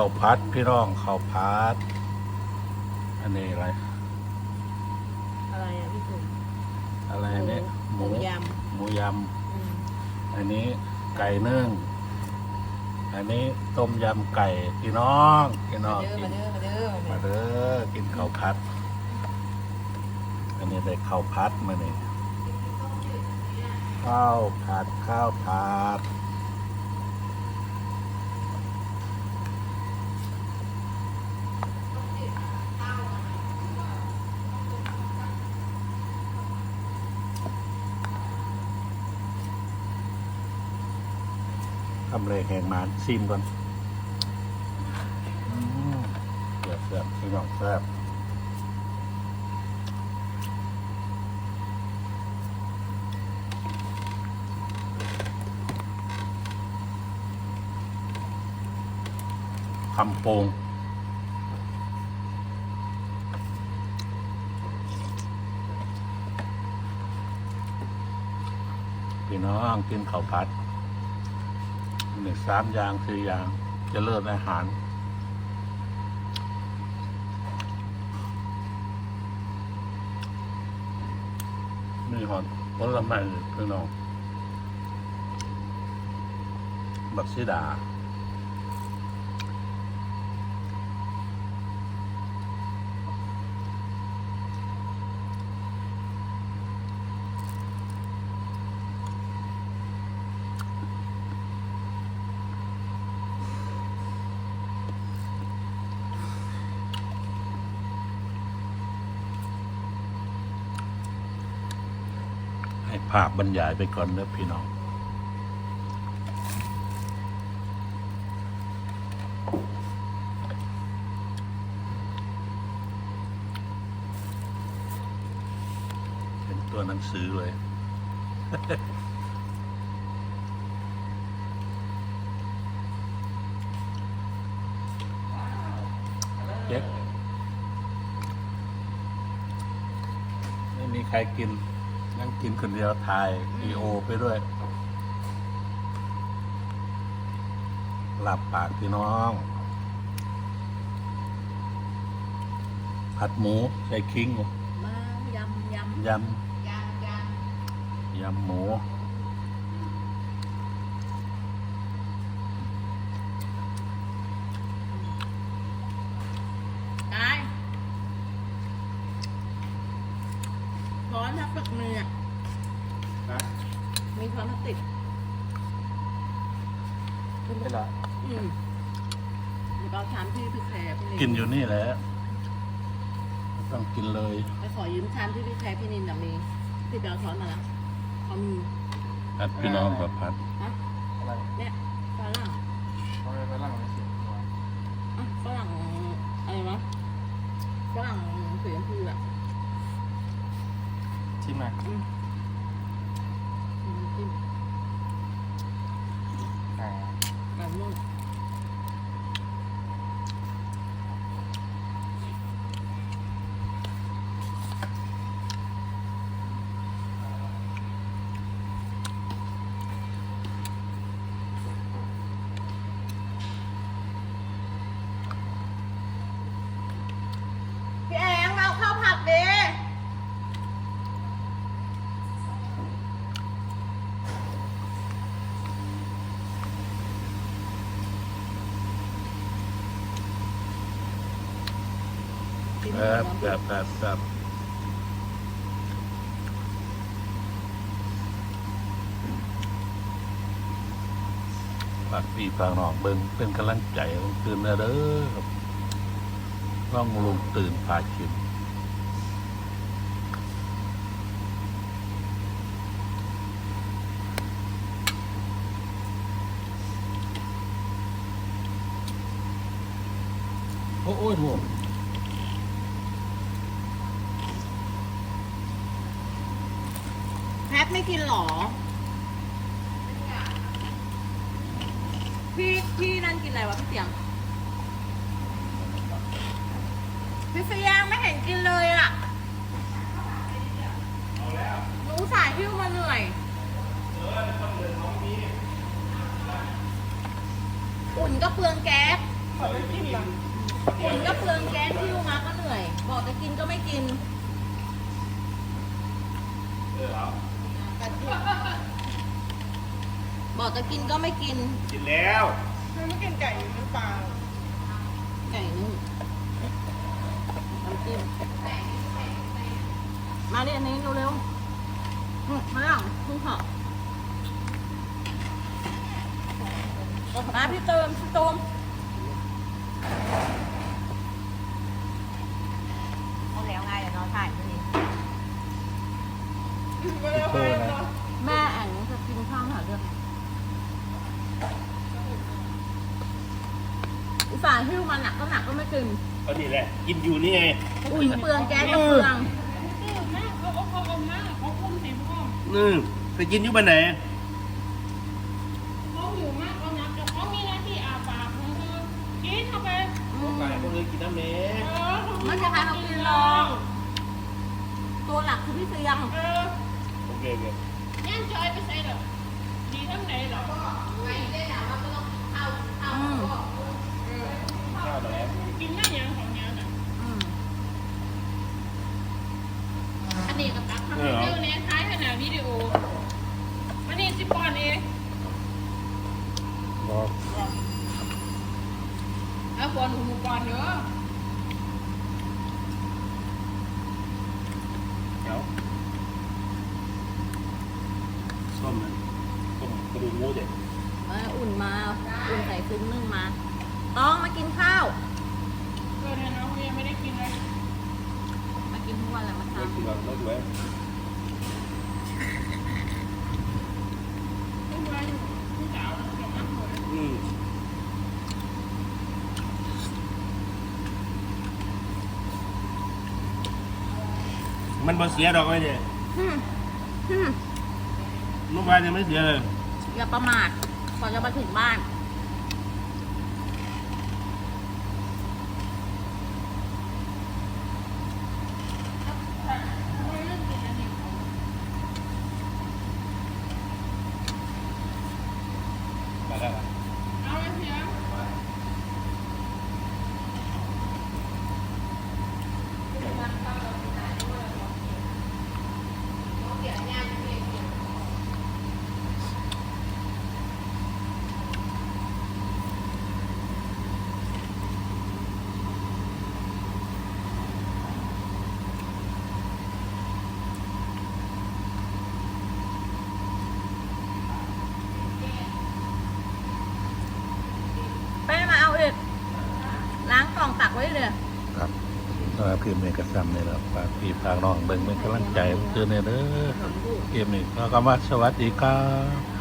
ข้าวพัดพี่น้องข้าวพัด อันนี้อะไร อะไรอะพี่จุ๋มอะไรเนี่ยหมูยหมูยำอืมำอันนี้ไก่นึ่ง อันนี้ต้มยำไก่พี่น้องพี่น้มาองเด้อกิมานเด้อมาเด้อมาเด้อกินข้าวพัด อันนี้ได้ข้าวพัดมาเนี่ยข้าวผัดข้าวผัดำเลยแหงหมานซิมก่อนเสียบเสียบพี่น้องแซ่บคำโปงพี่น้องกินข้าวผัด หนึ่งสามอย่างสี่อย่างจะเลิศอาหาร นี่หอนผลไม้เพื่อน้อง บักซีดา ภาพบรรยายไปก่อนเด้อพี่น้องเป็นตัวหนังสือเลยเจ๊กไม่มีใครกิน นั่งกินคนเดียวถ่ายวีโอไปด้วย หลับปากพี่น้อง ผัดหมูใส่คิงเหรอมายำยำยยำยำยำหมูำได้ ร้อนถ้าปึกมืออะมีช้อนพลาสติกไม่ละอืมเดี๋ยวเอาชามที่พี่แคร์พี่นินกินอยู่นี่แหละไม่ต้องกินเลย ไปขอยืมชามที่พี่แคร์พี่นินน่ะมีที่ไปเอาช้อนมาแล้วเขามีผัดพี่น้องกับผัดฮะอะไรเนี่ยฝรั่งเขาไปร่างอะไรเสียงตัวอะฝรั่งอะไรวะฝรั่งสีชมพูอะ ชิมหน่อยอืมอืมจิ้มอ่าแบบนู้น พี่แองเอาข้าวผัดดิ กินแบหมดบแล้วแบบแบบฝากพี่ฝากน้องเบิ่งเป็นกำลังใจลงตื่นนะเด้อครับต้องลงตื่นพากินโอ้โอ้ยโห แพทไม่กินหรอ พี่พี่นั่นกินอะไรวะพี่เสียง พี่เสียงไม่เห็นกินเลยอะหนูสายหิ้วมาเหนื่อยอุ่นก็เปลืองแก๊สขอไปกินก่อนกินก็เปลืองแก๊สที่ลูกมาก็เหนื่อย บอกจะกินก็ไม่กินเอ อเอาบอกจะกินก็ไม่กิน กินแล้วไม่กินไก่หรือเปล่าไก่นึ่งน้ำจิ้มมาดิอันนี้เร็วๆอืมมาแล้วคุณขอมาพี่เติมพี่โตมเอาแล้วไงเดี๋ยวน้องถ่ายนี่ไม่ได้ไปหรอกแม่แองจะกินข้าวหาเรื่องอุ ตส่าห์หิ้วมาหนักก็หนักก็ไม่กินก็นี่แหละ กินอยู่นี่ไงอุ่นเปลืองแก๊สก็เปลืองเขาเอาเขาเอามาเขาคุ้มให้พ่ออืมไปกินอยู่บ้านไหนเขาหิวมากเขานักแต่เขามีหน้าที่อาปากของเธอกินเข้าไปอืมไก่พวกนี้กินน้ำเนี้เออเขาไม่ใช่ใครเขากินหรอกตัวหลักคือพี่เสียงเออโอเคโอเคย่างจอยไปใส่เหรอดีทั้งไหนเหรออืมข้าวแล้ว กินหน้าอย่างของเนี้ยน่ะ อืม อันนี้กับตักทำวิดีโอเนี้ยท้ายขนาดวิดีโออันนี้สิบปอนด์เอง บอก เอาปอนด์หูหมูปอนด์เยอะเดี๋ยวส้มนะต้มกระดูกหมูเด็ดมาอุ่นมา อุ่นใส่ซึ้งนึ่งมา ต้องมากินข้าวเออเนี่ยน้องยังไม่ได้กินเลย มากินทุกวันแหละมาไม่ทำกินหรอกรสไว้ทุกวันผู้สาวเก็บน้ำหมด อืม มันบ่เสียดอกไว้เนี่ยอืมอืมเมื่อวานยังไม่เสียเลยอย่าประมาทก่อนจะมาถึงบ้านไม่เลือกกินอันนี้มาแล้วล่ะ เอาเลยเพียง ไปมาเอาอีกล้าง กล่องตักไว้เลยครับสำหรับพิมพ์เอกสารนี่แหละฝากพี่ฝากน้องเบิ่งเป็นกำลังใจเพื่อนเนี่ยเด้อครับเกมนี้ก็กำว่าสวัสดีครับ